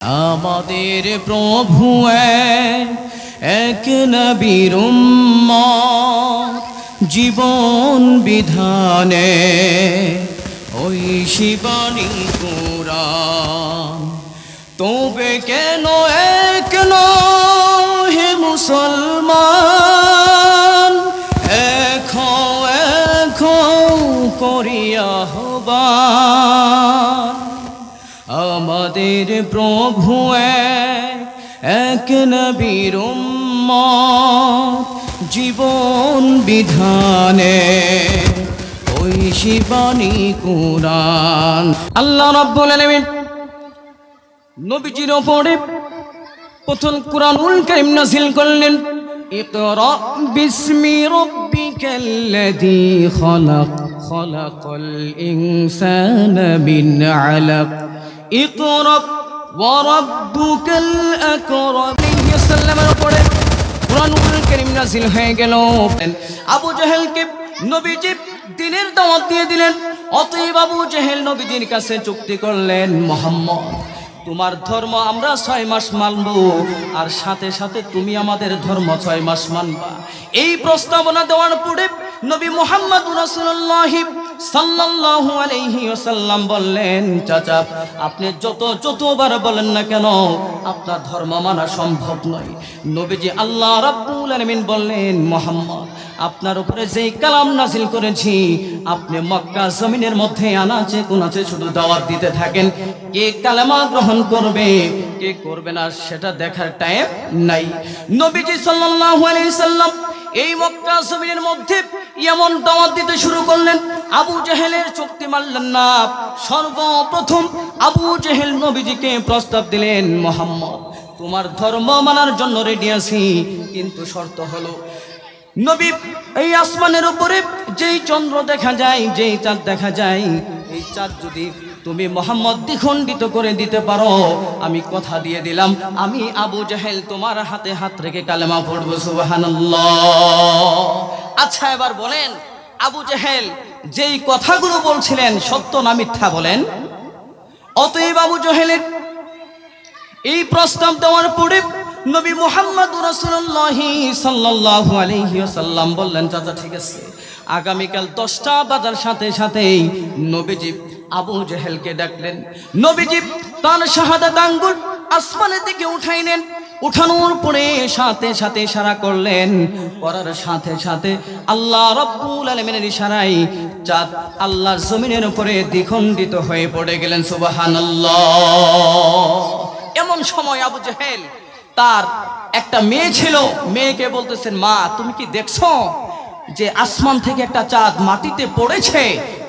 আমাদের প্রভু এক, নবীর জীবন বিধানে। ওই শিবানী পুরা তবে কেন এক হে মুসলমান? আমাদের প্রভু এক, নবীর জীবন বিধানে। ওই শিবানী কুরআন। আল্লাহ রাব্বুল আলামিন নবীজির ওপরে প্রথম কুরআনুল কারীম নাযিল করলেন খলাক খলাকাল ইনসানা মিন আলাক। ইকরা ওয়া রাব্বুকাল আকরাম। সাল্লামের উপরে কুরআনুল কারীম নাযিল হয়ে গেল। আবু জাহেলকে নবীজি দিনের দাওয়াত দিয়ে দিলেন। অতএব আবু জাহেল নবীজির কাছে চুক্তি করলেন, মোহাম্মদ, তোমার ধর্ম আমরা ছয় মাস মানব আর সাথে সাথে তুমি আমাদের ধর্ম ছয় মাস মানবা। এই প্রস্তাবনা দেওয়ার পরে নবী মোহাম্মদ রাসূলুল্লাহ সাল্লাল্লাহু আলাইহি ওয়াসাল্লাম বললেন, চাচা, আপনি যত যতবার বলেন না কেন, আপনার ধর্ম মানা সম্ভব নয়। নবীজি আল্লাহ রাব্বুল আলামিন বললেন, মোহাম্মদ, আপনার উপরে যেই কালাম নাজিল করেছি, আপনি মক্কা জমিনের মধ্যে আনাচে কোনাচে শুধু দাওয়াত দিতে থাকেন। কে কালেমা গ্রহণ করবে, কে করবে না, সেটা দেখার টাইম নাই। নবীজি সাল্লাল্লাহু আলাইহি সাল্লাম এই মক্কা জমিনের মধ্যে এমন দাওয়াত দিতে শুরু করলেন, আবু জেহেলের চুক্তি মানলেন না। সর্বপ্রথম আবু জেহেল নবীজিকে প্রস্তাব দিলেন, মোহাম্মদ, তোমার ধর্ম মানার জন্য রেডি আছি, কিন্তু শর্ত হলো, নবী এই আসমানের উপরে যেই চন্দ্র দেখা যায়, যেই চাঁদ দেখা যায় এই চাঁদ যদি তুমি মোহাম্মদ দ্বিখণ্ডিত করে দিতে পারো, আমি কথা দিয়ে দিলাম, আমি আবু জাহেল তোমার হাতে হাত রেখে কালেমা পড়ব, সুবহানাল্লাহ। আচ্ছা এবার বলেন, আবু জাহেল যেই কথাগুলো বলছিলেন, সত্য না মিথ্যা বলেন? অতএব আবু জাহেলের এই প্রস্তাব দেওয়ার পরে নবী মোহাম্মদ রসুল্লাহ সাল্লাল্লাহু আলাইহি ওয়াসাল্লাম বললেন, চাচা, ঠিক আছে। আগামীকাল দশটা বাজার সাথে সাথেই নবীজি আবু জেহেলকে ডাকলেন। নবীজি তার শাহাদাত আঙ্গুল আসমানের দিকে উঠাইলেন। উঠানোর পরে সাথে সাথে ইশারা করলেন। করার সাথে সাথে আল্লাহ রব্বুল আলমিনের ইশারায় চাঁদ আল্লাহর জমিনের উপরে দ্বিখণ্ডিত হয়ে পড়ে গেলেন, সুবহানাল্লাহ। এমন সময় আবু জেহেল তার একটা মেয়ে ছিল। মেয়েকে বলতেছেন, মা, তুমি কি দেখছ যে আসমান থেকে একটা চাঁদ মাটিতে পড়েছে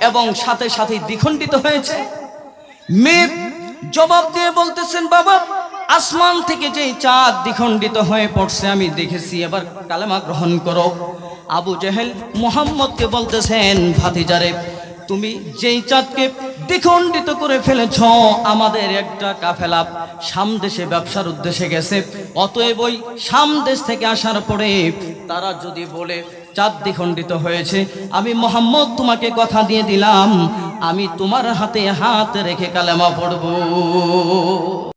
এবং সাথে সাথে দ্বিখণ্ডিত হয়েছে? মেয়ে জবাব দিয়ে বলতেছেন, বাবা, আসমান থেকে যে চাঁদ দ্বিখণ্ডিত হয়ে পড়ছে, আমি দেখেছি। এবার কালেমা গ্রহণ করো। আবু জেহেল মোহাম্মদকে বলতেছেন, ভাতিজারে তুমি যেই চাঁদকে দ্বিখণ্ডিত করে ফেলেছ, আমাদের একটা কাফেলা সামদেশে ব্যবসার উদ্দেশ্যে গেছে। অতএব ওই সামদেশ থেকে আসার পরে তারা যদি বলে, চাঁদ দ্বিখণ্ডিত হয়েছে, আমি মোহাম্মদ তোমাকে কথা দিয়ে দিলাম, আমি তোমার হাতে হাত রেখে কালেমা পড়ব।